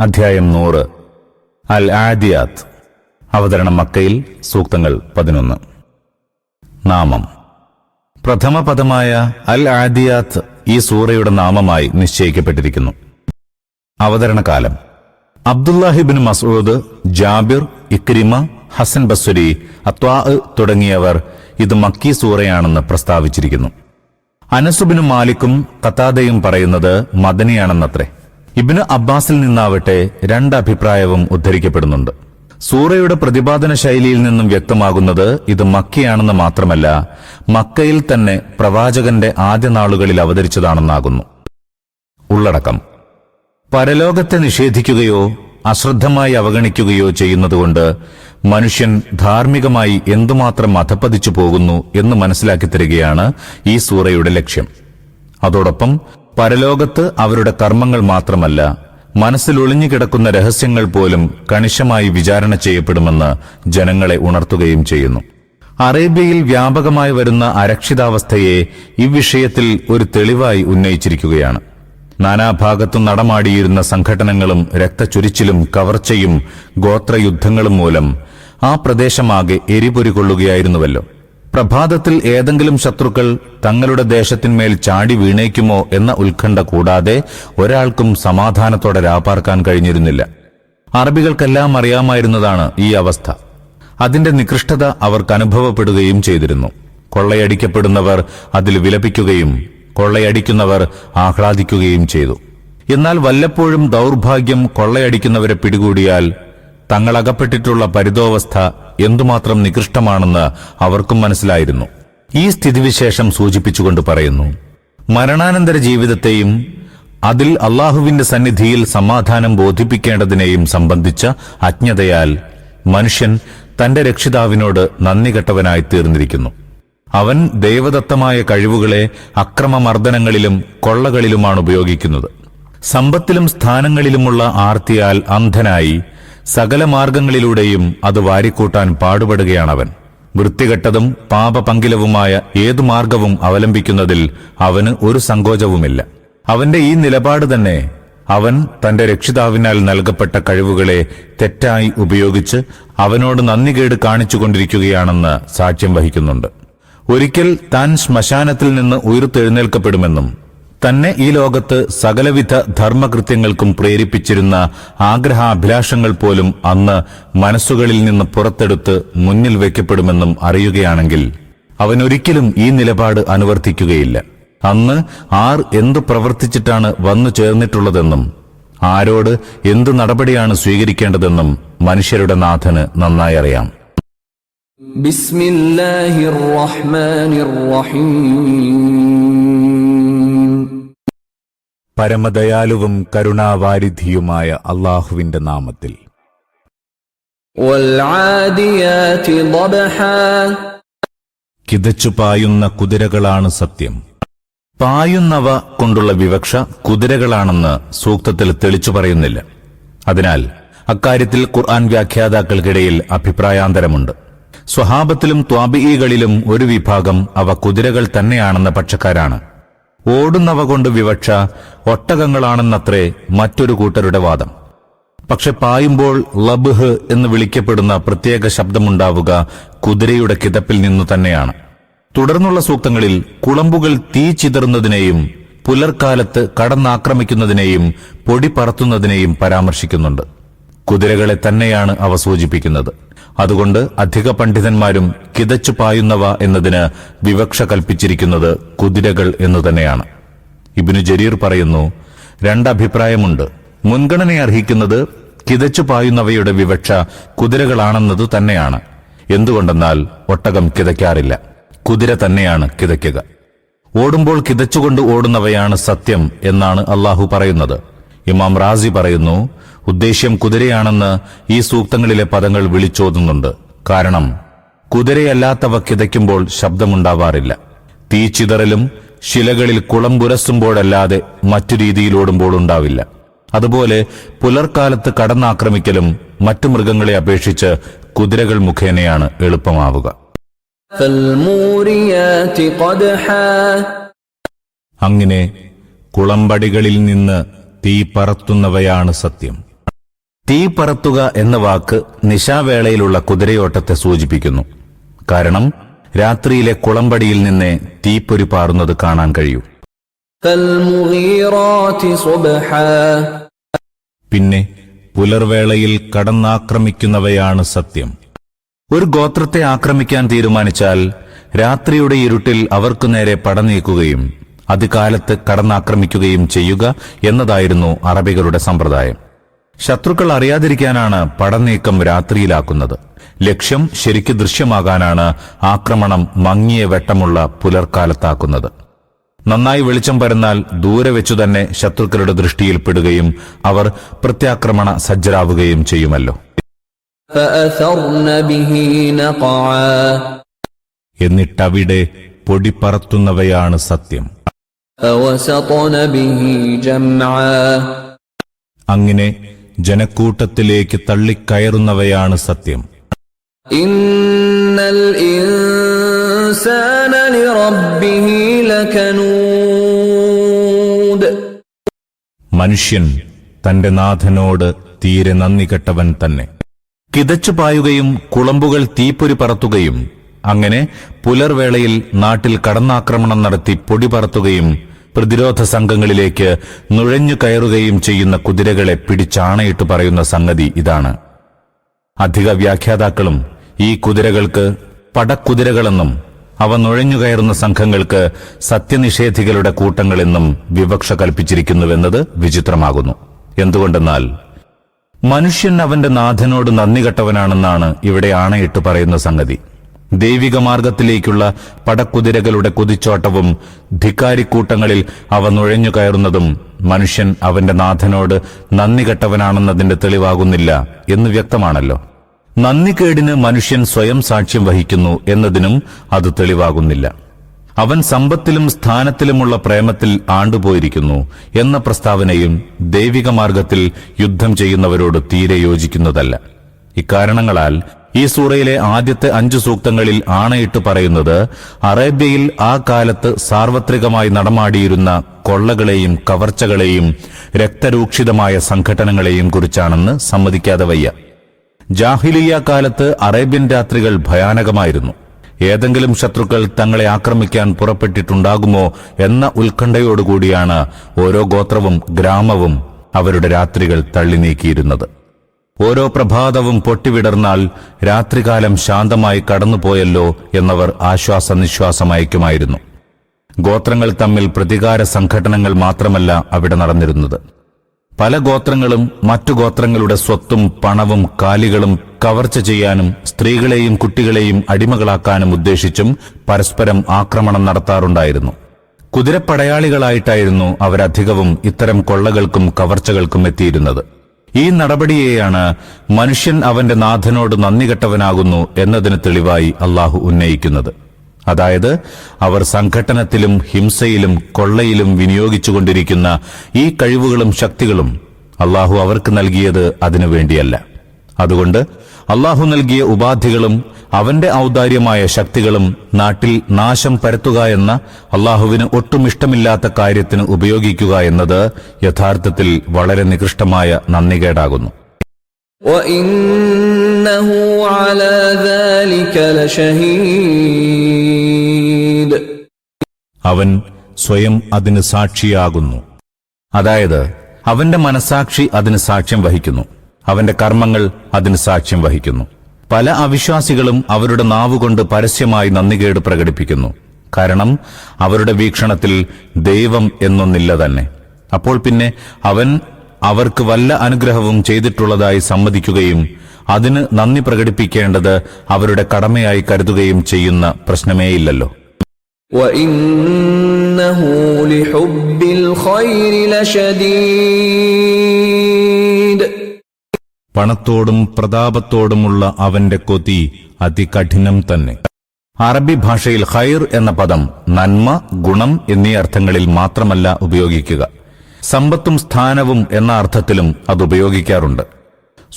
അധ്യായം നൂറ്. അൽ ആദിയാത്ത് അവതരണം മക്കയിൽ സൂക്തങ്ങൾ പതിനൊന്ന്. നാമം. പ്രഥമ പദമായ അൽ ആദിയാത്ത് ഈ സൂറയുടെ നാമമായി നിശ്ചയിക്കപ്പെട്ടിരിക്കുന്നു. അവതരണകാലം. അബ്ദുല്ലാഹിബിൻ മസൂദ് ജാബിർ ഇക്രിമ ഹസൻ ബസ്വരി അത്വാ തുടങ്ങിയവർ ഇത് മക്കി സൂറയാണെന്ന് പ്രസ്താവിച്ചിരിക്കുന്നു. അനസുബിനും മാലിക്കും കത്താദയും പറയുന്നത് മദനിയാണെന്നത്രേ. ഇബിന് അബ്ബാസിൽ നിന്നാവട്ടെ രണ്ട് അഭിപ്രായവും ഉദ്ധരിക്കപ്പെടുന്നുണ്ട്. സൂറയുടെ പ്രതിപാദന ശൈലിയിൽ നിന്നും വ്യക്തമാകുന്നത് ഇത് മക്കയാണെന്ന് മാത്രമല്ല മക്കയിൽ തന്നെ പ്രവാചകന്റെ ആദ്യ നാളുകളിൽ അവതരിച്ചതാണെന്നാകുന്നു. ഉള്ളടക്കം. പരലോകത്തെ നിഷേധിക്കുകയോ അശ്രദ്ധമായി അവഗണിക്കുകയോ ചെയ്യുന്നതുകൊണ്ട് മനുഷ്യൻ ധാർമ്മികമായി എന്തുമാത്രം അധപ്പതിച്ചു പോകുന്നു എന്ന് മനസ്സിലാക്കി തരികയാണ് ഈ സൂറയുടെ ലക്ഷ്യം. അതോടൊപ്പം പരലോകത്ത് അവരുടെ കർമ്മങ്ങൾ മാത്രമല്ല മനസ്സിൽ ഒളിഞ്ഞുകിടക്കുന്ന രഹസ്യങ്ങൾ പോലും കണിശമായി വിചാരണ ചെയ്യപ്പെടുമെന്ന് ജനങ്ങളെ ഉണർത്തുകയും ചെയ്യുന്നു. അറേബ്യയിൽ വ്യാപകമായി വരുന്ന അരക്ഷിതാവസ്ഥയെ ഇവിഷയത്തിൽ ഒരു തെളിവായി ഉന്നയിച്ചിരിക്കുകയാണ്. നാനാഭാഗത്തും നടമാടിയിരുന്ന സംഘടനകളും രക്തചൊരിച്ചിലും കവർച്ചയും ഗോത്രയുദ്ധങ്ങളും മൂലം ആ പ്രദേശമാകെ എരിപൊരികൊള്ളുകയായിരുന്നുവല്ലോ. പ്രഭാതത്തിൽ ഏതെങ്കിലും ശത്രുക്കൾ തങ്ങളുടെ ദേശത്തിന്മേൽ ചാടി വീണേക്കുമോ എന്ന ഉത്കണ്ഠ കൂടാതെ ഒരാൾക്കും സമാധാനത്തോടെ രാപാർക്കാൻ കഴിഞ്ഞിരുന്നില്ല. അറബികൾക്കെല്ലാം അറിയാമായിരുന്നതാണ് ഈ അവസ്ഥ. അതിന്റെ നികൃഷ്ടത അവർക്ക് അനുഭവപ്പെടുകയും ചെയ്തിരുന്നു. കൊള്ളയടിക്കപ്പെടുന്നവർ അതിൽ വിലപിക്കുകയും കൊള്ളയടിക്കുന്നവർ ആഹ്ലാദിക്കുകയും ചെയ്തു. എന്നാൽ വല്ലപ്പോഴും ദൗർഭാഗ്യം കൊള്ളയടിക്കുന്നവരെ പിടികൂടിയാൽ തങ്ങളകപ്പെട്ടിട്ടുള്ള പരിതോവസ്ഥ എന്തുമാത്രം നികൃഷ്ടമാണെന്ന് അവർക്കും മനസ്സിലായിരുന്നു. ഈ സ്ഥിതിവിശേഷം സൂചിപ്പിച്ചുകൊണ്ട് പറയുന്നു മരണാനന്തര ജീവിതത്തെയും അതിൽ അള്ളാഹുവിന്റെ സന്നിധിയിൽ സമാധാനം ബോധിപ്പിക്കേണ്ടതിനെയും സംബന്ധിച്ച അജ്ഞതയാൽ മനുഷ്യൻ തന്റെ രക്ഷിതാവിനോട് നന്ദി കെട്ടവനായി തീർന്നിരിക്കുന്നു. അവൻ ദൈവദത്തമായ കഴിവുകളെ അക്രമമർദ്ദനങ്ങളിലും കൊള്ളകളിലുമാണ് ഉപയോഗിക്കുന്നത്. സമ്പത്തിലും സ്ഥാനങ്ങളിലുമുള്ള ആർത്തിയാൽ അന്ധനായി സകല മാർഗങ്ങളിലൂടെയും അത് വാരിക്കൂട്ടാൻ പാടുപെടുകയാണവൻ. വൃത്തികെട്ടതും പാപപങ്കിലവുമായ ഏതു മാർഗവും അവലംബിക്കുന്നതിൽ അവന് ഒരു സങ്കോചവുമില്ല. അവന്റെ ഈ നിലപാട് തന്നെ അവൻ തന്റെ രക്ഷിതാവിനാൽ നൽകപ്പെട്ട കഴിവുകളെ തെറ്റായി ഉപയോഗിച്ച് അവനോട് നന്ദികേട് കാണിച്ചുകൊണ്ടിരിക്കുകയാണെന്ന് സാക്ഷ്യം വഹിക്കുന്നുണ്ട്. ഒരിക്കൽ താൻ ശ്മശാനത്തിൽ നിന്ന് ഉയർത്തെഴുന്നേൽക്കപ്പെടുമെന്നും തന്നെ ഈ ലോകത്ത് സകലവിധ ധർമ്മകൃത്യങ്ങൾക്കും പ്രേരിപ്പിച്ചിരുന്ന ആഗ്രഹാഭിലാഷങ്ങൾ പോലും അന്ന് മനസ്സുകളിൽ നിന്ന് പുറത്തെടുത്ത് മുന്നിൽ വയ്ക്കപ്പെടുമെന്നും അറിയുകയാണെങ്കിൽ അവനൊരിക്കലും ഈ നിലപാട് അനുവർത്തിക്കുകയില്ല. അന്ന് ആർ എന്തു പ്രവർത്തിച്ചിട്ടാണ് വന്നു ചേർന്നിട്ടുള്ളതെന്നും ആരോട് എന്തു നടപടിയാണ് സ്വീകരിക്കേണ്ടതെന്നും മനുഷ്യരുടെ നാഥന് നന്നായി അറിയാം. ബിസ്മില്ലാഹിർ റഹ്മാനിർ റഹീം. പരമദയാലുവും കരുണാവാരിധിയുമായ അള്ളാഹുവിന്റെ നാമത്തിൽ. കിതച്ചു പായുന്ന കുതിരകളാണ് സത്യം. പായുന്നവ കൊണ്ടുള്ള വിവക്ഷ കുതിരകളാണെന്ന് സൂക്തത്തിൽ തെളിച്ചു പറയുന്നില്ല. അതിനാൽ അക്കാര്യത്തിൽ ഖുർആൻ വ്യാഖ്യാതാക്കൾക്കിടയിൽ അഭിപ്രായാന്തരമുണ്ട്. സ്വഹാബത്തിലും ത്വാബിയികളിലും ഒരു വിഭാഗം അവ കുതിരകൾ തന്നെയാണെന്ന പക്ഷക്കാരാണ്. ഓടുന്നവ കൊണ്ട് വിവക്ഷ ഒട്ടകങ്ങളാണെന്നത്രേ മറ്റൊരു കൂട്ടരുടെ വാദം. പക്ഷെ പായുമ്പോൾ ലബ്ഹ് എന്ന് വിളിക്കപ്പെടുന്ന പ്രത്യേക ശബ്ദമുണ്ടാവുക കുതിരയുടെ കിതപ്പിൽ നിന്നു തന്നെയാണ്. തുടർന്നുള്ള സൂക്തങ്ങളിൽ കുളമ്പുകൾ തീ ചിതറുന്നതിനെയും പുലർക്കാലത്ത് കടന്നാക്രമിക്കുന്നതിനെയും പൊടി പറത്തുന്നതിനെയും പരാമർശിക്കുന്നുണ്ട്. കുതിരകളെ തന്നെയാണ് അവ സൂചിപ്പിക്കുന്നത്. അതുകൊണ്ട് അധിക പണ്ഡിതന്മാരും കിതച്ചു പായുന്നവ എന്നതിന് വിവക്ഷ കൽപ്പിച്ചിരിക്കുന്നത് കുതിരകൾ എന്നു തന്നെയാണ്. ഇബിനു ജരീർ പറയുന്നു രണ്ടഭിപ്രായമുണ്ട്. മുൻഗണന അർഹിക്കുന്നത് കിതച്ചു പായുന്നവയുടെ വിവക്ഷ കുതിരകളാണെന്നത് തന്നെയാണ്. എന്തുകൊണ്ടെന്നാൽ ഒട്ടകം കിതയ്ക്കാറില്ല. കുതിര തന്നെയാണ് കിതയ്ക്കുക. ഓടുമ്പോൾ കിതച്ചുകൊണ്ട് ഓടുന്നവയാണ് സത്യം എന്നാണ് അള്ളാഹു പറയുന്നത്. ഇമാം റാസി പറയുന്നു ഉദ്ദേശ്യം കുതിരയാണെന്ന് ഈ സൂക്തങ്ങളിലെ പദങ്ങൾ വിളിച്ചോതുന്നുണ്ട്. കാരണം കുതിരയല്ലാത്തവ കിതയ്ക്കുമ്പോൾ ശബ്ദമുണ്ടാവാറില്ല. തീ ചിതറലും ശിലകളിൽ കുളം പുരസുമ്പോഴല്ലാതെ മറ്റു രീതിയിലോടുമ്പോൾ ഉണ്ടാവില്ല. അതുപോലെ പുലർക്കാലത്ത് കടന്നാക്രമിക്കലും മറ്റു മൃഗങ്ങളെ അപേക്ഷിച്ച് കുതിരകൾ മുഖേനയാണ് എളുപ്പമാവുക. അങ്ങനെ കുളമ്പടികളിൽ നിന്ന് തീ പറത്തുന്നവയാണ് സത്യം. തീ പറത്തുക എന്ന വാക്ക് നിശാവേളയിലുള്ള കുതിരയോട്ടത്തെ സൂചിപ്പിക്കുന്നു. കാരണം രാത്രിയിലെ കുളമ്പടിയിൽ നിന്ന് തീപ്പൊരി പാറുന്നത് കാണാൻ കഴിയൂ. പിന്നെ പുലർവേളയിൽ കടന്നാക്രമിക്കുന്നവയാണ് സത്യം. ഒരു ഗോത്രത്തെ ആക്രമിക്കാൻ തീരുമാനിച്ചാൽ രാത്രിയുടെ ഇരുട്ടിൽ അവർക്കു നേരെ പടനീക്കുകയും അതികാലത്ത് കടന്നാക്രമിക്കുകയും ചെയ്യുക എന്നതായിരുന്നു അറബികളുടെ സമ്പ്രദായം. ശത്രുക്കൾ അറിയാതിരിക്കാനാണ് പടനീക്കം രാത്രിയിലാക്കുന്നത്. ലക്ഷ്യം ശരിക്ക് ദൃശ്യമാകാനാണ് ആക്രമണം മങ്ങിയ വെട്ടമുള്ള പുലർക്കാലത്താക്കുന്നത്. നന്നായി വെളിച്ചം പരന്നാൽ ദൂരെ വെച്ചു തന്നെ ശത്രുക്കളുടെ ദൃഷ്ടിയിൽപ്പെടുകയും അവർ പ്രത്യാക്രമണ സജ്ജരാവുകയും ചെയ്യുമല്ലോ. എന്നിട്ടവിടെ പൊടിപ്പറത്തുന്നവയാണ് സത്യം. അങ്ങനെ ജനക്കൂട്ടത്തിലേക്ക് തള്ളിക്കയറുന്നവയാണ് സത്യം. മനുഷ്യൻ തന്റെ നാഥനോട് തീരെ നന്ദി കെട്ടവൻ തന്നെ. കിതച്ചു പായുകയും കുളമ്പുകൾ തീപ്പൊരി പറത്തുകയും അങ്ങനെ പുലർവേളയിൽ നാട്ടിൽ കടന്നാക്രമണം നടത്തി പൊടി പറത്തുകയും പ്രതിരോധ സംഘങ്ങളിലേക്ക് നുഴഞ്ഞു കയറുകയും ചെയ്യുന്ന കുതിരകളെ പിടിച്ചാണയിട്ട് പറയുന്ന സംഗതി ഇതാണ്. അധിക വ്യാഖ്യാതാക്കളും ഈ കുതിരകൾക്ക് പടക്കുതിരകളെന്നും അവ നുഴഞ്ഞുകയറുന്ന സംഘങ്ങൾക്ക് സത്യനിഷേധികളുടെ കൂട്ടങ്ങളെന്നും വിവക്ഷ കൽപ്പിച്ചിരിക്കുന്നുവെന്നത് വിചിത്രമാകുന്നു. എന്തുകൊണ്ടെന്നാൽ മനുഷ്യൻ അവന്റെ നാഥനോട് നന്ദി കെട്ടവനാണെന്നാണ് ഇവിടെ ആണയിട്ട് പറയുന്ന സംഗതി. ദൈവിക മാർഗത്തിലേക്കുള്ള പടക്കുതിരകളുടെ കുതിച്ചോട്ടവും ധിക്കാരിക്കൂട്ടങ്ങളിൽ അവ നുഴഞ്ഞു കയറുന്നതും മനുഷ്യൻ അവന്റെ നാഥനോട് നന്ദി കെട്ടവനാണെന്നതിന്റെ തെളിവാകുന്നില്ല എന്ന് വ്യക്തമാണല്ലോ. നന്ദികേടിന് മനുഷ്യൻ സ്വയം സാക്ഷ്യം വഹിക്കുന്നു എന്നതിനും അത് തെളിവാകുന്നില്ല. അവൻ സമ്പത്തിലും സ്ഥാനത്തിലുമുള്ള പ്രേമത്തിൽ ആണ്ടുപോയിരിക്കുന്നു എന്ന പ്രസ്താവനയും ദൈവിക മാർഗത്തിൽ യുദ്ധം ചെയ്യുന്നവരോട് തീരെ യോജിക്കുന്നതല്ല. ഇക്കാരണങ്ങളാൽ ഈ സൂറയിലെ ആദ്യത്തെ അഞ്ച് സൂക്തങ്ങളിൽ ആണയിട്ട് പറയുന്നത് അറേബ്യയിൽ ആ കാലത്ത് സാർവത്രികമായി നടമാടിയിരുന്ന കൊള്ളകളെയും കവർച്ചകളെയും രക്തരൂക്ഷിതമായ സംഘടനകളെയും കുറിച്ചാണെന്ന് സമ്മതിക്കാതെ വയ്യ. ജാഹിലിയ കാലത്ത് അറേബ്യൻ രാത്രികൾ ഭയാനകമായിരുന്നു. ഏതെങ്കിലും ശത്രുക്കൾ തങ്ങളെ ആക്രമിക്കാൻ പുറപ്പെട്ടിട്ടുണ്ടാകുമോ എന്ന ഉത്കണ്ഠയോടുകൂടിയാണ് ഓരോ ഗോത്രവും ഗ്രാമവും അവരുടെ രാത്രികൾ തള്ളി നീക്കിയിരുന്നത് ഓരോ പ്രഭാതവും പൊട്ടിവിടർന്നാൽ രാത്രികാലം ശാന്തമായി കടന്നുപോയല്ലോ എന്നവർ ആശ്വാസ നിശ്വാസമയക്കുമായിരുന്നു ഗോത്രങ്ങൾ തമ്മിൽ പ്രതികാര സംഘടനകൾ മാത്രമല്ല അവിടെ നടന്നിരുന്നത്. പല ഗോത്രങ്ങളും മറ്റു ഗോത്രങ്ങളുടെ സ്വത്തും പണവും കാലികളും കവർച്ച ചെയ്യാനും സ്ത്രീകളെയും കുട്ടികളെയും അടിമകളാക്കാനും ഉദ്ദേശിച്ചും പരസ്പരം ആക്രമണം നടത്താറുണ്ടായിരുന്നു. കുതിരപ്പടയാളികളായിട്ടായിരുന്നു അവരധികവും ഇത്തരം കൊള്ളകൾക്കും കവർച്ചകൾക്കും എത്തിയിരുന്നത്. ഈ നടപടിയെയാണ് മനുഷ്യൻ അവന്റെ നാഥനോട് നന്ദി കെട്ടവനാകുന്നു എന്നതിന് തെളിവായി അള്ളാഹു ഉന്നയിക്കുന്നത്. അതായത് അവർ സംഘട്ടനത്തിലും ഹിംസയിലും കൊള്ളയിലും വിനിയോഗിച്ചുകൊണ്ടിരിക്കുന്ന ഈ കഴിവുകളും ശക്തികളും അള്ളാഹു അവർക്ക് നൽകിയത് അതിനു വേണ്ടിയല്ല. അതുകൊണ്ട് അള്ളാഹു നൽകിയ ഉപാധികളും അവന്റെ ഔദാര്യമായ ശക്തികളും നാട്ടിൽ നാശം പരത്തുക എന്ന അള്ളാഹുവിന് ഒട്ടും ഇഷ്ടമില്ലാത്ത കാര്യത്തിന് ഉപയോഗിക്കുക എന്നത് യഥാർത്ഥത്തിൽ വളരെ നികൃഷ്ടമായ നന്ദികേടാകുന്നു. അവൻ സ്വയം അതിന് സാക്ഷിയാകുന്നു. അതായത് അവന്റെ മനസാക്ഷി അതിന് സാക്ഷ്യം വഹിക്കുന്നു. അവന്റെ കർമ്മങ്ങൾ അതിന് സാക്ഷ്യം വഹിക്കുന്നു പല അവിശ്വാസികളും അവരുടെ നാവുകൊണ്ട് പരസ്യമായി നന്ദികേട് പ്രകടിപ്പിക്കുന്നു കാരണം അവരുടെ വീക്ഷണത്തിൽ ദൈവം എന്നൊന്നില്ല തന്നെ അപ്പോൾ പിന്നെ അവൻ അവർക്ക് വല്ല അനുഗ്രഹവും ചെയ്തിട്ടുള്ളതായി സമ്മതിക്കുകയും അതിന് നന്ദി പ്രകടിപ്പിക്കേണ്ടത് അവരുടെ കടമയായി കരുതുകയും ചെയ്യുന്ന പ്രശ്നമേയില്ലല്ലോ وإنه لحب الخير لشديد പണത്തോടും പ്രതാപത്തോടുമുള്ള അവന്റെ കൊതി അതികഠിനം തന്നെ. അറബി ഭാഷയിൽ ഖൈർ എന്ന പദം നന്മ ഗുണം എന്നീ അർത്ഥങ്ങളിൽ മാത്രമല്ല ഉപയോഗിക്കുക. സമ്പത്തും സ്ഥാനവും എന്ന അർത്ഥത്തിലും അത് ഉപയോഗിക്കാറുണ്ട്.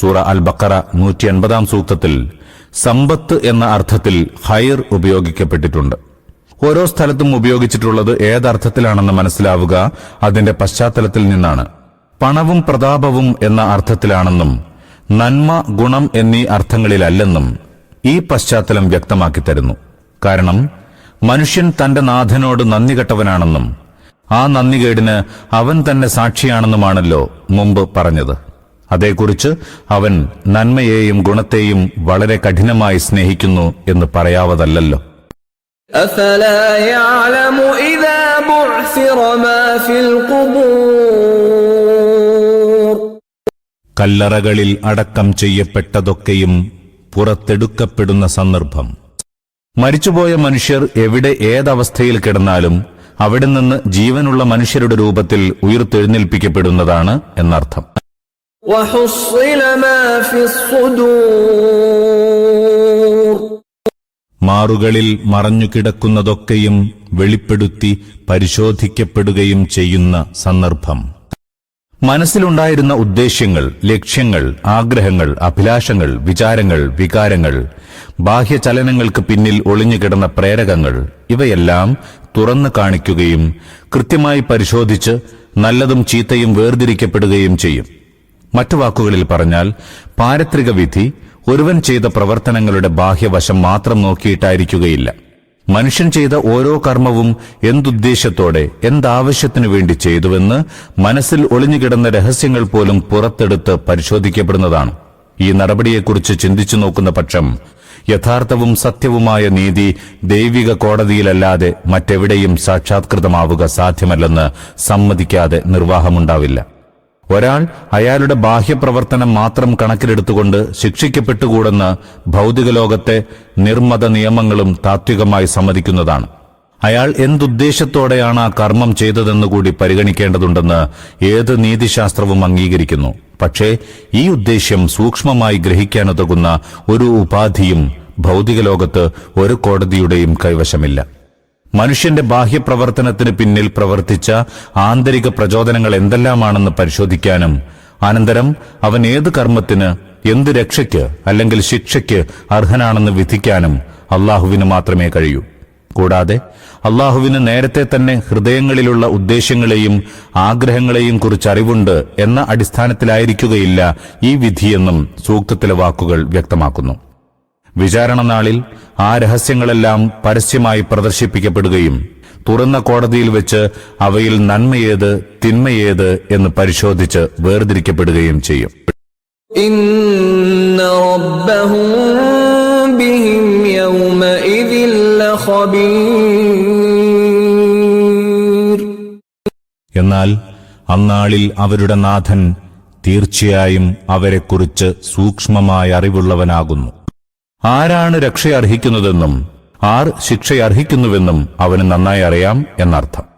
സൂറ അൽ ബക്കറ നൂറ്റി എൺപതാം സൂക്തത്തിൽ സമ്പത്ത് എന്ന അർത്ഥത്തിൽ ഖൈർ ഉപയോഗിക്കപ്പെട്ടിട്ടുണ്ട്. ഓരോ സ്ഥലത്തും ഉപയോഗിച്ചിട്ടുള്ളത് ഏതർത്ഥത്തിലാണെന്ന് മനസ്സിലാവുക അതിന്റെ പശ്ചാത്തലത്തിൽ നിന്നാണ്. പണവും പ്രതാപവും എന്ന അർത്ഥത്തിലാണെന്നും നന്മ ഗുണം എന്നീ അർത്ഥങ്ങളിലല്ലെന്നും ഈ പശ്ചാത്തലം വ്യക്തമാക്കി തരുന്നു. കാരണം മനുഷ്യൻ തന്റെ നാഥനോട് നന്ദി കെട്ടവനാണെന്നും ആ നന്ദികേടിന് അവൻ തന്നെ സാക്ഷിയാണെന്നുമാണല്ലോ മുമ്പ് പറഞ്ഞത്. അതേക്കുറിച്ച് അവൻ നന്മയെയും ഗുണത്തെയും വളരെ കഠിനമായി സ്നേഹിക്കുന്നു എന്ന് പറയാവതല്ലോ അഫലയാലമു ഇദാ മാ ഫിൽ ഖുബൂർ. കല്ലറകളിൽ അടക്കം ചെയ്യപ്പെട്ടതൊക്കെയും പുറത്തെടുക്കപ്പെടുന്ന സന്ദർഭം. മരിച്ചുപോയ മനുഷ്യർ എവിടെ ഏതവസ്ഥയിൽ കിടന്നാലും അവിടെ നിന്ന് ജീവനുള്ള മനുഷ്യരുടെ രൂപത്തിൽ ഉയർത്തെഴുന്നേൽപ്പിക്കപ്പെടുന്നതാണ് എന്നർത്ഥം. മാറുകളിൽ മറഞ്ഞുകിടക്കുന്നതൊക്കെയും വെളിപ്പെടുത്തി പരിശോധിക്കപ്പെടുകയും ചെയ്യുന്ന സന്ദർഭം. മനസ്സിലുണ്ടായിരുന്ന ഉദ്ദേശ്യങ്ങൾ ലക്ഷ്യങ്ങൾ ആഗ്രഹങ്ങൾ അഭിലാഷങ്ങൾ വിചാരങ്ങൾ വികാരങ്ങൾ ബാഹ്യചലനങ്ങൾക്ക് പിന്നിൽ ഒളിഞ്ഞുകിടന്ന പ്രേരകങ്ങൾ ഇവയെല്ലാം തുറന്നു കാണിക്കുകയും കൃത്യമായി പരിശോധിച്ച് നല്ലതും ചീത്തയും വേർതിരിക്കപ്പെടുകയും ചെയ്യും. മറ്റു വാക്കുകളിൽ പറഞ്ഞാൽ പാരത്രിക വിധി ഒരുവൻ ചെയ്ത പ്രവർത്തനങ്ങളുടെ ബാഹ്യവശം മാത്രം നോക്കിയിട്ടായിരിക്കുകയില്ല. മനുഷ്യൻ ചെയ്ത ഓരോ കർമ്മവും എന്തുദ്ദേശത്തോടെ എന്താവശ്യത്തിനു വേണ്ടി ചെയ്തുവെന്ന് മനസ്സിൽ ഒളിഞ്ഞുകിടന്ന രഹസ്യങ്ങൾ പോലും പുറത്തെടുത്ത് പരിശോധിക്കപ്പെടുന്നതാണ്. ഈ നടപടിയെക്കുറിച്ച് ചിന്തിച്ചു നോക്കുന്ന പക്ഷം യഥാർത്ഥവും സത്യവുമായ നീതി ദൈവിക കോടതിയിലല്ലാതെ മറ്റെവിടെയും സാക്ഷാത്കൃതമാവുക സാധ്യമല്ലെന്ന് സമ്മതിക്കാതെ നിർവാഹമുണ്ടാവില്ല. ഒരാൾ അയാളുടെ ബാഹ്യപ്രവർത്തനം മാത്രം കണക്കിലെടുത്തുകൊണ്ട് ശിക്ഷിക്കപ്പെട്ടുകൂടെന്ന് ഭൗതിക ലോകത്തെ നിർമ്മത നിയമങ്ങളും താത്വികമായി സമ്മതിക്കുന്നതാണ്. അയാൾ എന്തുദ്ദേശത്തോടെയാണ് ആ കർമ്മം ചെയ്തതെന്നുകൂടി പരിഗണിക്കേണ്ടതുണ്ടെന്ന് ഏത് നീതിശാസ്ത്രവും അംഗീകരിക്കുന്നു. പക്ഷേ ഈ ഉദ്ദേശ്യം സൂക്ഷ്മമായി ഗ്രഹിക്കാനുതകുന്ന ഒരു ഉപാധിയും ഭൗതിക ലോകത്ത് ഒരു കോടതിയുടെയും കൈവശമില്ല. മനുഷ്യന്റെ ബാഹ്യപ്രവർത്തനത്തിന് പിന്നിൽ പ്രവർത്തിച്ച ആന്തരിക പ്രചോദനങ്ങൾ എന്തെല്ലാമാണെന്ന് പരിശോധിക്കാനും അനന്തരം അവൻ ഏത് കർമ്മത്തിന് എന്ത് രക്ഷയ്ക്ക് അല്ലെങ്കിൽ ശിക്ഷയ്ക്ക് അർഹനാണെന്ന് വിധിക്കാനും അള്ളാഹുവിന് മാത്രമേ കഴിയൂ. കൂടാതെ അള്ളാഹുവിന് നേരത്തെ തന്നെ ഹൃദയങ്ങളിലുള്ള ഉദ്ദേശ്യങ്ങളെയും ആഗ്രഹങ്ങളെയും കുറിച്ച് അറിവുണ്ട് എന്ന അടിസ്ഥാനത്തിലായിരിക്കുകയില്ല ഈ വിധിയെന്നും സൂക്തത്തിലെ വാക്കുകൾ വ്യക്തമാക്കുന്നു. വിചാരണ നാളിൽ ആ രഹസ്യങ്ങളെല്ലാം പരസ്യമായി പ്രദർശിപ്പിക്കപ്പെടുകയും തുറന്ന കോടതിയിൽ വെച്ച് അവയിൽ നന്മയേത് തിന്മയേത് എന്ന് പരിശോധിച്ച് വേർതിരിക്കപ്പെടുകയും ചെയ്യും. എന്നാൽ അന്നാളിൽ അവരുടെ നാഥൻ തീർച്ചയായും അവരെക്കുറിച്ച് സൂക്ഷ്മമായ അറിവുള്ളവനാകുന്നു. ആരാണ് രക്ഷയർഹിക്കുന്നതെന്നും ആർ ശിക്ഷയർഹിക്കുന്നുവെന്നും അവന് നന്നായി അറിയാം എന്നർത്ഥം.